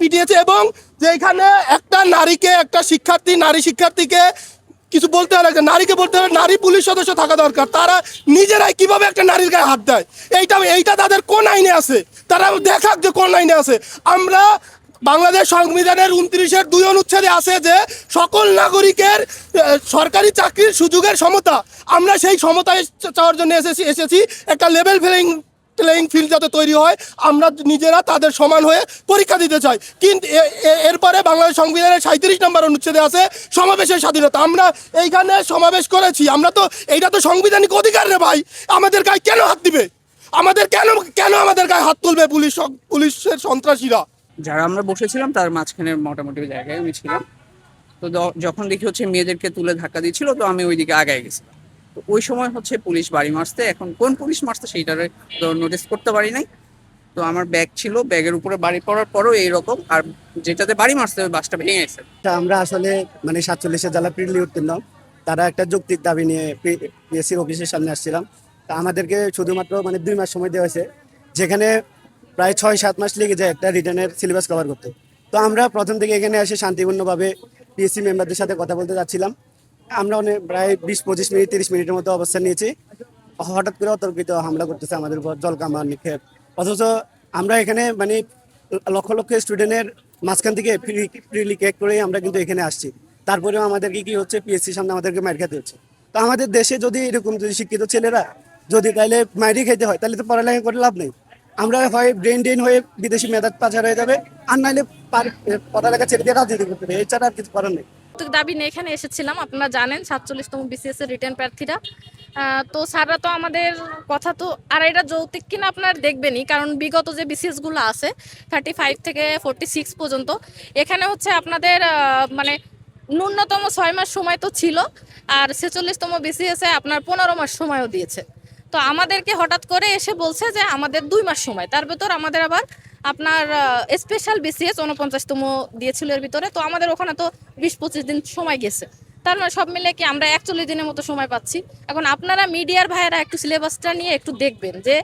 পিটিয়েছে এবং যে এখানে একটা নারীকে, একটা শিক্ষার্থী, নারী শিক্ষার্থীকে কিছু বলতে একটা নারীকে বলতে হলে নারী পুলিশ সদস্য থাকা দরকার। তারা নিজেরাই কীভাবে একটা নারীর গায়ে হাত দেয়? এইটা এইটা তাদের কোন আইনে আছে? তারা দেখাক যে কোন আইনে আছে। আমরা বাংলাদেশ সংবিধানের উনত্রিশের দুই অনুচ্ছেদে আছে যে সকল নাগরিকের সরকারি চাকরির সুযোগের সমতা, আমরা সেই সমতায় চাওয়ার জন্য এসেছি এসেছি, একটা লেভেল প্লেইং প্লেইং ফিল্ড যাতে তৈরি হয়, আমরা নিজেরা তাদের সমান হয়ে পরীক্ষা দিতে চাই। কিন্তু এরপরে বাংলাদেশ সংবিধানের সাঁত্রিশ নম্বর অনুচ্ছেদে আছে সমাবেশের স্বাধীনতা। আমরা এইখানে সমাবেশ করেছি। আমরা তো, এইটা তো সাংবিধানিক অধিকার রে ভাই। আমাদের গায়ে কেন হাত দিবে? আমাদের কেন কেন আমাদের গায়ে হাত তুলবে পুলিশ পুলিশের সন্ত্রাসীরা? যারা আমরা বসেছিলাম, তার মাঝখানে মোটামুটি জায়গায় আমি ছিলাম। তো যখন দেখি হচ্ছে মেয়েদেরকে তুলে ধাক্কা দিচ্ছিল, তো আমি ওইদিকে আগায় গেছিলাম। ওই সময় হচ্ছে পুলিশ বাড়ি মারছে। এখন কোন পুলিশ মারছে সেইটারে নোটিস করতে পারি নাই। তো আমার ব্যাগ ছিল, ব্যাগের উপরে বাড়ি পড়ার পরও এইরকম। আর যেটাতে বাড়ি মারছে ওই বাসটা ভেঙে গেছে আমরা আসলে মানে সাতচল্লিশের জ্বালা প্রিলি উত্তীর্ণ। তারা একটা যৌক্তিক দাবি নিয়ে পিএসসির অফিসের সামনে আসছিলাম। তা আমাদেরকে শুধুমাত্র মানে দুই মাস সময় দেওয়া হয়েছে। যেখানে প্রায় ছয় সাত মাস লেগে যায় একটা রিটার্নের সিলেবাস কভার করতে। তো আমরা প্রথম থেকে এখানে এসে শান্তিপূর্ণভাবে পিএসসি মেম্বারদের সাথে কথা বলতে যাচ্ছিলাম। আমরা অনেক প্রায় বিশ, পঁচিশ মিনিট, তিরিশ মিনিটের মতো অবস্থান নিয়েছি। হঠাৎ করে অতর্কিত হামলা করতেছে আমাদের উপর জল কামান নিক্ষেপ। অথচ আমরা এখানে মানে লক্ষ লক্ষ স্টুডেন্টের মাঝখান থেকে ফ্রিলি কেক করেই আমরা কিন্তু এখানে আসছি। তারপরেও আমাদেরকে কি হচ্ছে পিএসসির সামনে আমাদেরকে মার খেতে হচ্ছে। তো আমাদের দেশে যদি এরকম যদি শিক্ষিত ছেলেরা যদি তাইলে মাইরি খেতে হয়, তাহলে তো পড়ালেখা করে লাভ নেই। আমরা হয় ব্রেন ড্রেন হয়ে বিদেশি মেধাত পাচার হয়ে যাবে, আর নাহলে পড়ালেখা ছেড়ে দিয়ে রাজনীতি করতে হবে। এছাড়া আর কিছু করার নেই। যৌক্তিক দাবি নিয়ে এখানে এসেছিলাম। আপনারা জানেন, সাতচল্লিশতম বিসিএস এর রিটার্ন প্রার্থীরা। তো স্যাররা তো আমাদের কথা তো আর এটা যৌক্তিক কিনা আপনার দেখবেনই, কারণ বিগত যে বিসিএসগুলো আছে থার্টি ফাইভ থেকে ফোরটি সিক্স পর্যন্ত, এখানে হচ্ছে আপনাদের মানে ন্যূনতম ছয় মাস সময় তো ছিল, আর ছেচল্লিশতম বিসিএস আপনার পনেরো মাস সময়ও দিয়েছে। তো আমাদেরকে হঠাৎ করে এসে বলছে যে আমাদের দুই মাস সময়, তার ভেতর আমাদের আবার আপনার স্পেশাল বিসিএস উনপঞ্চাশতম দিয়েছিল এর ভিতরে। তো আমাদের ওখানে তো বিশ পঁচিশ দিন সময় গেছে। তার মানে সব মিলে কি আমরা একচল্লিশ দিনের মতো সময় পাচ্ছি। এখন আপনারা মিডিয়ার ভাইয়েরা একটু সিলেবাসটা নিয়ে একটু দেখবেন যে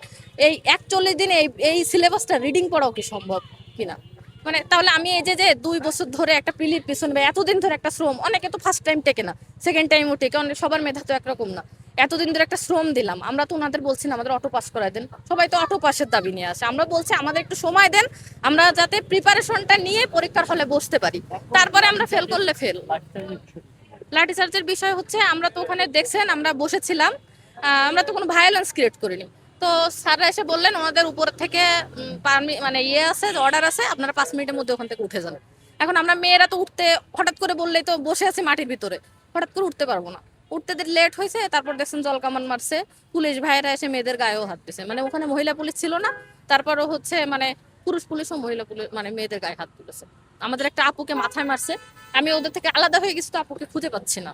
এই একচল্লিশ দিনে এই এই সিলেবাসটা রিডিং পড়াও কি সম্ভব কিনা? মানে তাহলে আমি এই যে যে দুই বছর ধরে একটা পিলির পিছনে বা এতদিন ধরে একটা শ্রম, অনেকে তো ফার্স্ট টাইম টেকে না সেকেন্ড টাইমও টেকে অনেক সবার মেধা তো একরকম না। এতদিন ধরে একটা শ্রম দিলাম। আমরা তো ওনাদের বলছি আমাদের অটো পাস করাই দেন। সবাই তো অটো পাসের দাবি নিয়ে আসে। আমরা বলছি, আমাদের একটু সময় দেন। আমরা যাতে প্রিপারেশনটা নিয়ে পরীক্ষার হলে বসতে পারি। তারপরে আমরা ফেল করলে ফেল লাঠিচার্জের বিষয় হচ্ছে, আমরা তো ওখানে দেখছেন, আমরা বসেছিলাম। আমরা তো কোনো ভায়োলেন্স ক্রিয়েট করিনি। তো স্যাররা এসে বললেন, ওনাদের উপর থেকে পারমি- মানে ইয়ে আছে অর্ডার আছে, আপনারা পাঁচ মিনিটের মধ্যে ওখান থেকে উঠে যান। এখন আমরা মেয়েরা তো উঠতে, হঠাৎ করে বললেই তো বসে আছি মাটির ভিতরে। হঠাৎ করে উঠতে পারব না। উঠতে লেট হয়েছে, তারপর দেখছেন জল কামান মারছে। পুলিশ ভাইয়েরা এসে মেয়েদের গায়েও হাত দিছে। মানে ওখানে মহিলা পুলিশ ছিল না, তারপরও হচ্ছে মানে পুরুষ পুলিশ ও মহিলা পুলিশ মানে মেয়েদের গায়ে হাত তুলেছে। আমাদের একটা আপুকে মাথায় মারছে। আমি ওদের থেকে আলাদা হয়ে গেছি তো আপুকে খুঁজে পাচ্ছি না।